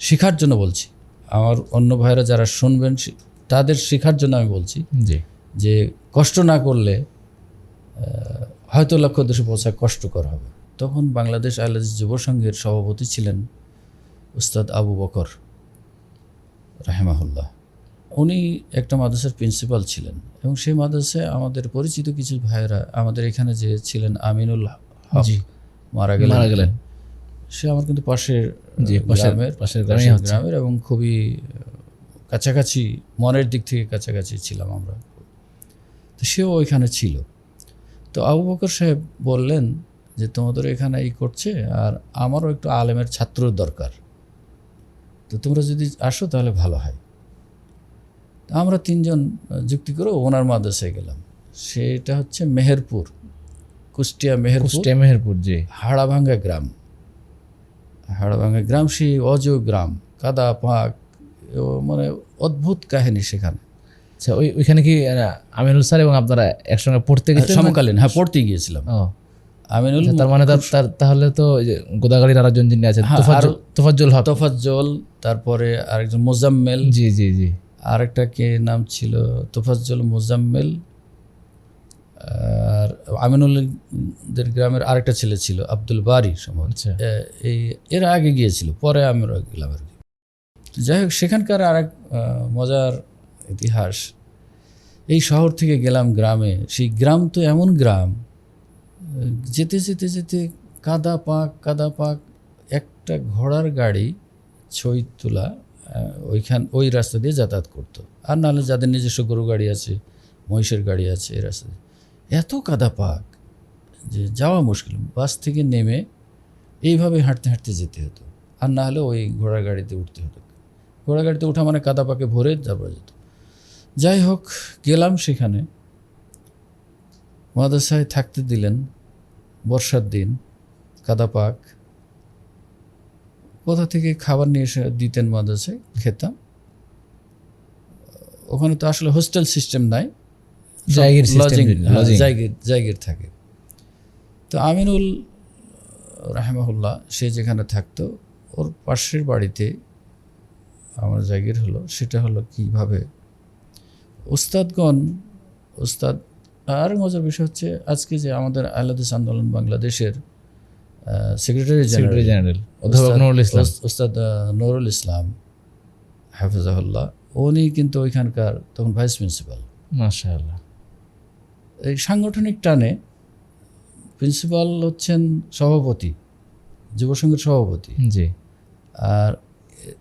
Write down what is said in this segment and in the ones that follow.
শেখার জন্য বলছি। আমার অন্য ভাইরা যারা শুনবেন তাদের শেখার জন্য আমি বলছি জি। যে কষ্ট না করলে হয়তো লক্ষ্য দেশে পৌঁছা কষ্টকর হবে। তখন বাংলাদেশ আইলাস যুব সংঘের সভাপতি ছিলেন উস্তাদ আবু বকর রাহেমাহুল্লাহ। উনি একটা মাদ্রাসার প্রিন্সিপাল ছিলেন এবং সেই মাদ্রাসায় আমাদের পরিচিত কিছু ভাইয়েরা আমাদের এখানে যে ছিলেন আমিনুল হক মারা গেলেন। মারা গেলেন। সে আমার কিন্তু পাশের পাশের- গ্রামের পাশের গ্রামের এবং খুবই কাছাকাছি মনের দিক থেকে কাছাকাছি ছিলাম আমরা। তো সেও ওইখানে ছিল। তো আবু বকর সাহেব বললেন যে তোমাদের এখানে এই করছে আর আমারও একটু আলেমের ছাত্রর দরকার। তো তোমরা যদি আসো তাহলে ভালো হয়। তো আমরা তিনজন যুক্তি করে ওনার মাদ্রাসায় গেলাম। সেটা হচ্ছে মেহেরপুর কুষ্টিয়া মেহেরপুর। কুষ্টিয়া মেহেরপুর যে হাড়াভাঙ্গা গ্রাম। হাড়াভাঙ্গা গ্রাম সেই অজ গ্রাম কাদা পাক ও মানে অদ্ভুত কাহিনী সেখানে। আচ্ছা ওই ওইখানে কি আমিনুল স্যার এবং আপনারা একসঙ্গে পড়তে গেছেন সমকালীন হ্যাঁ পড়তে গিয়েছিলাম। ও। আমিনুল আচ্ছা, তার মানে তার- তাহলে তো গোদাগাড়ির আরেকজন যিনি আছেন হ্যাঁ, তোফাজ্জল হক। তোফাজ্জল তারপরে আরেকজন মোজাম্মেল। জি জি জি। আরেকটা কে নাম ছিল? তোফাজ্জল মোজাম্মেল আর আমিনুলদের গ্রামের আরেকটা ছেলে ছিল আব্দুল বারি সম্ভবত। আচ্ছা। এই এর আগে গিয়েছিল পরে আমরা গেলাম আর কি। যাই হোক সেখানকার আরেক মজার ইতিহাস এই শহর থেকে গেলাম গ্রামে। সেই গ্রাম তো এমন গ্রাম যেতে যেতে যেতে কাদা পাক কাদা পাক একটা ঘোড়ার গাড়ি ছই তোলা ওইখান ওই রাস্তা দিয়ে যাতায়াত করতো। আর নাহলে যাদের নিজস্ব গরু গাড়ি আছে মহিষের গাড়ি আছে এই রাস্তা দিয়ে। এত কাদা পাক যে যাওয়া মুশকিল। বাস থেকে নেমে এইভাবে হাঁটতে হাঁটতে যেতে হতো। আর না হলে ওই ঘোড়া গাড়িতে উঠতে হতো। ঘোড়া গাড়িতে ওঠা মানে কাদা পাকে ভরে তারপরে যেত। যাই হোক, গেলাম সেখানে। মাদ্রাসায় থাকতে দিলেন। বর্ষার দিন, কাদা পাক। কোথা থেকে খাবার নিয়ে এসে দিতেন মাদ্রাসায়? খেতাম। ওখানে তো আসলে হোস্টেল সিস্টেম নাই। জায়গির লজিং জায়গির জায়গির থাকে। তো আমিনুল রাহেমাহুল্লাহ সে যেখানে থাকতো ওর পাশের বাড়িতে আমার জায়গির হলো। সেটা হলো কীভাবে? উস্তাদগণ উস্তাদ আর মজার বিষয় হচ্ছে আজকে যে আমাদের আহলাদিস আন্দোলন বাংলাদেশের সেক্রেটারি সেক্রেটারি জেনারেল অধ্যাপক নুরুল ইসলাম। উস্তাদ আহ, নুরুল ইসলাম হাফিজাহুল্লাহ উনি কিন্তু ওইখানকার তখন ভাইস প্রিন্সিপাল মাশাআল্লাহ। এই সাংগঠনিক টানে প্রিন্সিপাল হচ্ছেন সভাপতি যুবসংঘের সভাপতি। জি। আর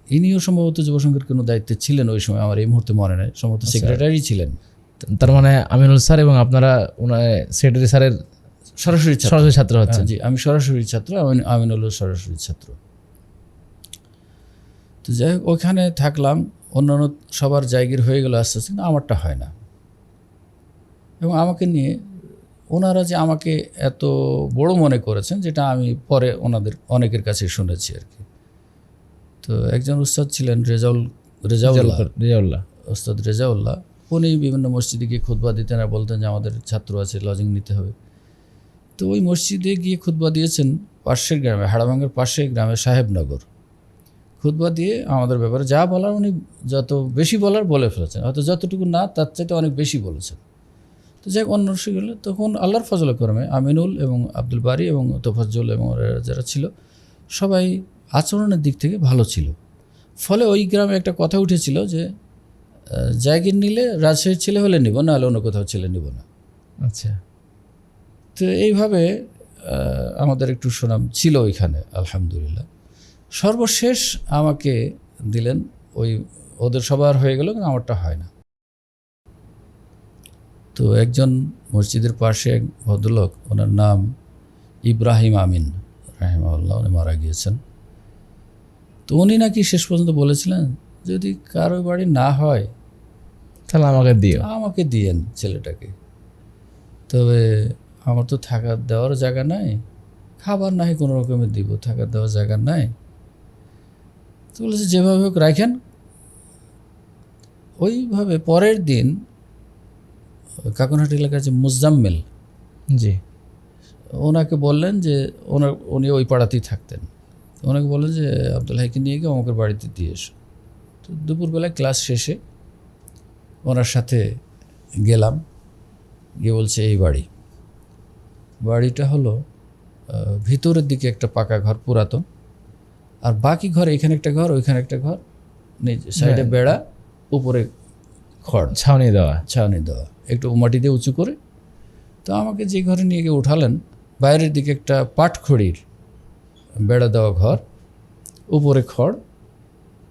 ইনিও সম্ভবত যুবসংঘের কোনো দায়িত্বে ছিলেন ওই সময় আমার এই মুহূর্তে মনে নেই। সম্ভবত সেক্রেটারি ছিলেন। তার মানে আমিনুল স্যার এবং আপনারা ওনার সেক্রেটারি স্যারের সরাসরি সরাসরি ছাত্র হচ্ছেন। হ্যাঁ, জি আমি সরাসরি ছাত্র আমি আমিনুল সরাসরি ছাত্র। তো যাই হোক ওখানে থাকলাম। অন্যান্য সবার জায়গির হয়ে গেল আস্তে আস্তে কিন্তু আমারটা হয় না। এবং আমাকে নিয়ে ওনারা যে আমাকে এত বড় মনে করেছেন যেটা আমি পরে ওনাদের অনেকের কাছে শুনেছি আর কি। তো একজন উস্তাদ ছিলেন রেজাউল রেজাউল্লাহ। রেজাউল্লাহ। ওস্তাদ রেজাউল্লাহ। উনি বিভিন্ন মসজিদে গিয়ে খুতবা দিতেন আর বলতেন যে আমাদের ছাত্র আছে লজিং নিতে হবে। তো ওই মসজিদে গিয়ে খুতবা দিয়েছেন পাশের গ্রামে হাড়াভাঙ্গের পাশের গ্রামে সাহেবনগর। খুতবা দিয়ে আমাদের ব্যাপারে যা বলার উনি যত বেশি বলার বলে ফেলেছেন হয়তো যতটুকু না তার চাইতে অনেক বেশি বলেছেন। তো যাই অন্য সেগুলো তখন আল্লাহর ফজল ক্রমে আমিনুল এবং আব্দুল বারি এবং তোফাজ্জল এবং যারা ছিল সবাই আচরণের দিক থেকে ভালো ছিল। ফলে ওই গ্রামে একটা কথা উঠেছিল যে জায়গির নিলে রাজশাহীর ছেলে হলে নিব না হলে অন্য কোথাও ছেলে নিব না। আচ্ছা। তো এইভাবে আমাদের একটু সুনাম ছিল ওইখানে আলহামদুলিল্লাহ। সর্বশেষ আমাকে দিলেন ওই ওদের সবার হয়ে গেল কিন্তু আমারটা হয় না। তো একজন মসজিদের পাশে এক ভদ্রলোক ওনার নাম ইব্রাহিম আমিন রাহিমাউল্লাহ উনি মারা গিয়েছেন। তো উনি নাকি শেষ পর্যন্ত বলেছিলেন যদি কারও বাড়ি না হয় তাহলে আমাকে দিও। আমাকে দিয়েন ছেলেটাকে। তবে আমার তো থাকার দেওয়ার জায়গা নাই খাবার নাই কোনো রকমের দিব থাকার দেওয়ার জায়গা নাই। তো বলেছে যেভাবে হোক রাখেন। ওইভাবে পরের দিন কাকনহাট এলাকার যে মুজাম্মেল জি। ওনাকে বললেন যে ওনার উনি ওই পাড়াতেই থাকতেন। ওনাকে বললেন যে আব্দুল হাইকে নিয়ে গিয়ে আমাকে বাড়িতে দিয়ে এসো। তো দুপুরবেলায় ক্লাস শেষে ওনার সাথে গেলাম। গিয়ে বলছে এই বাড়ি। বাড়িটা হলো ভিতরের দিকে একটা পাকা ঘর পুরাতন। আর বাকি ঘর এখানে একটা ঘর ওইখানে একটা ঘর সাইডে বেড়া উপরে খড়। ছাউনি দেওয়া। ছাউনি দেওয়া। একটু মাটি দিয়ে উঁচু করে। তো আমাকে যে ঘরে নিয়ে গিয়ে উঠালেন বাইরের দিকে একটা পাটখড়ির বেড়া দেওয়া ঘর উপরে খড়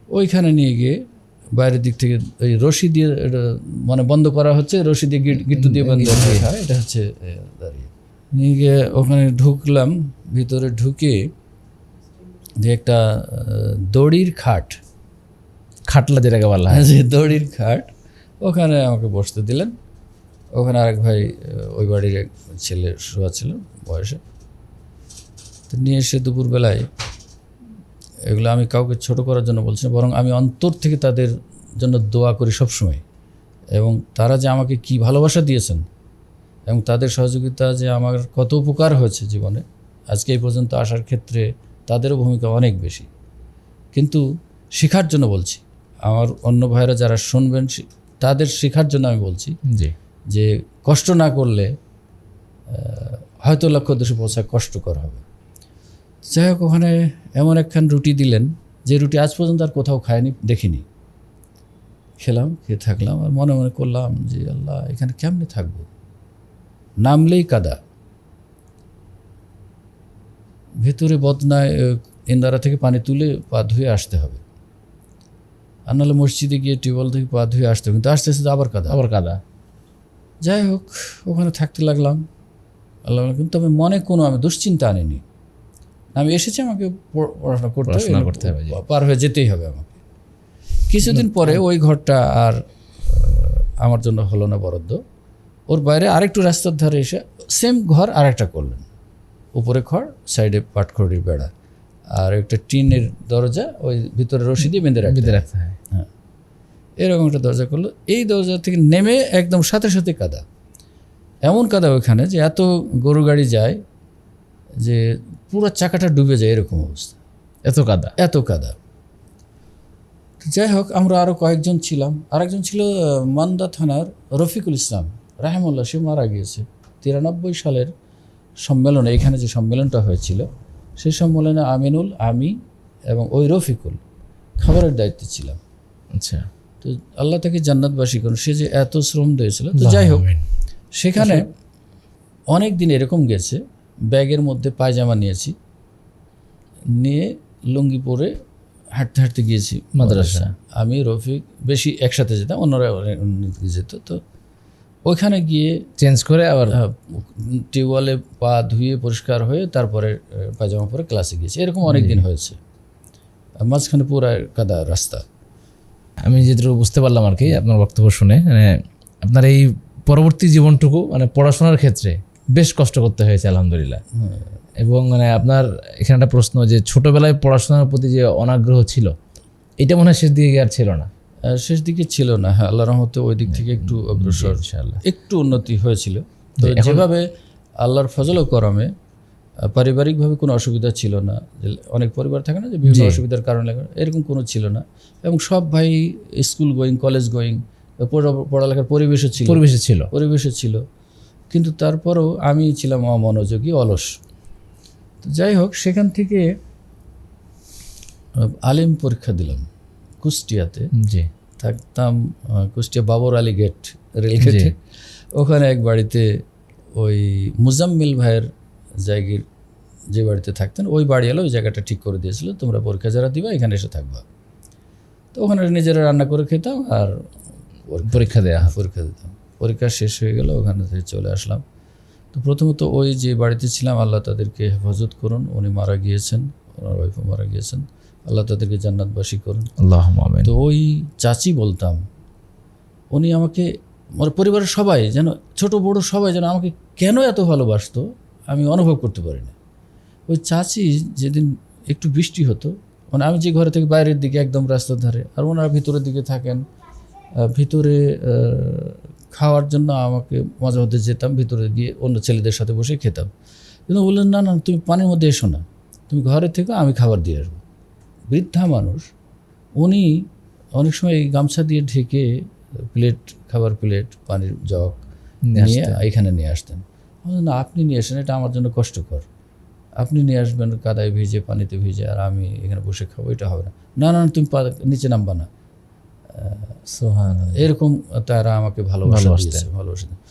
ওইখানে নিয়ে গিয়ে বাইরের দিক থেকে ওই রশি দিয়ে এটা মানে বন্ধ করা হচ্ছে রশি দিয়ে গিট- গিট্টু দিয়ে বন্ধ হয় এটা হচ্ছে দাঁড়িয়ে। নিয়ে গিয়ে ওখানে ঢুকলাম ভিতরে ঢুকে যে একটা দড়ির খাট খাটলা যেটাকে বলা হয় যে দড়ির খাট। ওখানে আমাকে বসতে দিলেন। ওখানে আরেক ভাই ওই বাড়ির এক ছেলে শোয়া ছিল বয়সে। তো নিয়ে এসে দুপুরবেলায় এগুলো আমি কাউকে ছোট করার জন্য বলছি না, বরং আমি অন্তর থেকে তাদের জন্য দোয়া করি সবসময়। এবং তারা যে আমাকে কি ভালোবাসা দিয়েছেন এবং তাদের সহযোগিতা যে আমার কত উপকার হয়েছে জীবনে, আজকে এই পর্যন্ত আসার ক্ষেত্রে তাদেরও ভূমিকা অনেক বেশি। কিন্তু শেখার জন্য বলছি, আমার অন্য ভাইরা যারা শুনবেন তাদের শেখার জন্য আমি বলছি জি। যে কষ্ট না করলে হয়তো লক্ষ্য উদ্দেশ্যে পৌঁছা কষ্টকর হবে। যাই হোক, ওখানে এমন একখান রুটি দিলেন, যে রুটি আজ পর্যন্ত আর কোথাও খায়নি, দেখিনি। খেলাম, খেয়ে থাকলাম, আর মনে মনে করলাম যে আল্লাহ, এখানে কেমনে থাকব? নামলেই কাদা। ভেতরে বদনায় ইন্দারা থেকে পানি তুলে পা ধুয়ে আসতে হবে। আর নাহলে মসজিদে গিয়ে টিউবওয়েল থেকে পা ধুয়ে আসতে হবে, কিন্তু আস্তে আস্তে আবার কাদা। আবার কাদা। যাই হোক ওখানে থাকতে লাগলাম। আল্লাহ কিন্তু আমি মনে কোনো আমি দুশ্চিন্তা আনিনি। আমি এসেছি আমাকে পড়- পড়াশোনা করতে করতে হবে, পার হয়ে যেতেই হবে আমাকে। কিছুদিন পরে ওই ঘরটা আর আমার জন্য হলো না বরাদ্দ। ওর বাইরে আরেকটু রাস্তার ধারে এসে সেম ঘর আরেকটা করলেন। উপরে খড় সাইডে পাটখড়ির বেড়া। আর একটা টিনের দরজা ওই ভিতরে রশি দিয়ে বেঁধে রাখতে বেঁধে রাখতে হয়। হ্যাঁ। এরকম একটা দরজা করল। এই দরজা থেকে নেমে একদম সাথে সাথে কাদা। এমন কাদা ওখানে যে এত গরু গাড়ি যায় যে পুরো চাকাটা ডুবে যায় এরকম অবস্থা। এত কাদা? এত কাদা। যাই হোক আমরা আরও কয়েকজন ছিলাম। আরেকজন ছিল মান্দা থানার রফিকুল ইসলাম। রাহেমুল্লাহ সে মারা গিয়েছে তিরানব্বই সালের সম্মেলনে। এখানে যে সম্মেলনটা হয়েছিল সেই সম্মেলনে আমিনুল আমি এবং ওই রফিকুল খাবারের দায়িত্বে ছিলাম। আচ্ছা। তো আল্লাহ তাকে জান্নাতবাসী করুন। সে যে এত শ্রম দিয়েছিল তো যাই হোক সেখানে অনেক দিন এরকম গেছে ব্যাগের মধ্যে পায়জামা নিয়েছি নিয়ে লুঙ্গি পরে হাঁটতে হাঁটতে গিয়েছি মাদ্রাসা। আমি রফিক বেশি একসাথে যেতাম অন্যরা যেত তো ওইখানে গিয়ে চেঞ্জ করে আবার টিউবওয়েলে পা ধুয়ে পরিষ্কার হয়ে তারপরে পায়জামা পরে ক্লাসে গিয়েছি। এরকম অনেক দিন হয়েছে। মাঝখানে পুরো কাদা রাস্তা। আমি যেটুকু বুঝতে পারলাম আর কি আপনার বক্তব্য শুনে মানে আপনার এই পরবর্তী জীবনটুকু মানে পড়াশোনার ক্ষেত্রে বেশ কষ্ট করতে হয়েছে আলহামদুলিল্লাহ। এবং মানে আপনার এখানে একটা প্রশ্ন যে ছোটবেলায় পড়াশোনার প্রতি যে অনাগ্রহ ছিল এটা মনে হয় শেষ দিকে আর ছিল না? শেষ দিকে ছিল না হ্যাঁ আল্লাহ রহমতে ওই দিক থেকে একটু অগ্রসর একটু উন্নতি হয়েছিল। তো যেভাবে আল্লাহর ফজল ও করমে পারিবারিকভাবে কোনো অসুবিধা ছিল না। যে অনেক পরিবার থাকে না যে বিভিন্ন অসুবিধার কারণে এরকম কোনো ছিল না। এবং সব ভাই স্কুল গোয়িং কলেজ গোয়িং পড়ালেখার পরিবেশও ছিল। পরিবেশে ছিল। পরিবেশে ছিল। কিন্তু তারপরেও আমি ছিলাম অমনোযোগী অলস। তো যাই হোক সেখান থেকে আলিম পরীক্ষা দিলাম কুষ্টিয়াতে। জি। থাকতাম কুষ্টিয়া বাবর আলী গেট রেলগেটে। ওখানে এক বাড়িতে ওই মুজাম্মিল ভাইয়ের জায়গির যে বাড়িতে থাকতেন ওই বাড়ি এলো ওই জায়গাটা ঠিক করে দিয়েছিল তোমরা পরীক্ষা যারা দিবা এখানে এসে থাকবা। তো ওখানে নিজেরা রান্না করে খেতাম আর পরীক্ষা দেওয়া। পরীক্ষা দিতাম। পরীক্ষা শেষ হয়ে গেল ওখানে থেকে চলে আসলাম। তো প্রথমত ওই যে বাড়িতে ছিলাম আল্লাহ তাদেরকে হেফাজত করুন উনি মারা গিয়েছেন ওনার ওয়াইফও মারা গিয়েছেন। আল্লাহ তাদেরকে জান্নাতবাসী করুন। আল্লাহ তো ওই চাচি বলতাম উনি আমাকে আমার পরিবারের সবাই যেন ছোট বড় সবাই যেন আমাকে কেন এত ভালোবাসতো? আমি অনুভব করতে পারি না। ওই চাচি যেদিন একটু বৃষ্টি হতো মানে আমি যে ঘরে থেকে বাইরের দিকে একদম রাস্তার ধারে আর ওনারা ভিতরের দিকে থাকেন ভিতরে খাওয়ার জন্য আমাকে মাঝে মধ্যে যেতাম ভিতরে গিয়ে অন্য ছেলেদের সাথে বসে খেতাম। কিন্তু বললেন না না তুমি পানির মধ্যে এসো না। তুমি ঘরে থেকে আমি খাবার দিয়ে আসব। বৃদ্ধা মানুষ উনি অনেক সময় এই গামছা দিয়ে ঢেকে প্লেট খাবার প্লেট পানির জগ নিয়ে এখানে নিয়ে আসতেন। না আপনি নিয়ে আসেন এটা আমার জন্য কষ্টকর। আপনি নিয়ে আসবেন কাদায় ভিজে পানিতে ভিজে আর আমি এখানে বসে খাব এটা হবে না। না না তুমি নিচে নামবা না। এরকম তারা আমাকে ভালোবাসা দিয়েছে ভালোবাসা দিয়েছে।